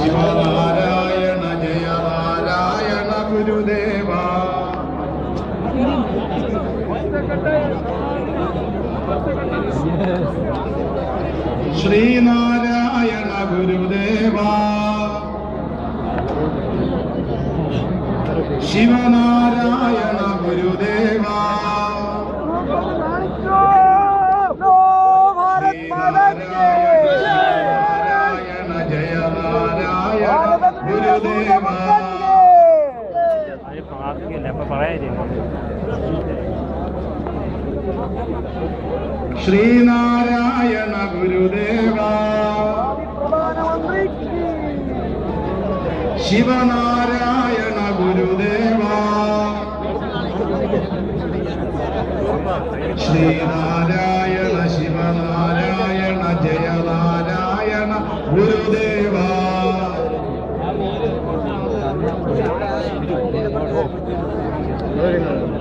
Shivanarayana Jaya Narayana Gurudeva. Sreenarayana Gurudeva. Shivanarayana Gurudeva. Sreenarayana Gurudeva. Shivanarayana Gurudeva. Sreenarayana Shivanarayana Jayanarayana Gurudeva 네.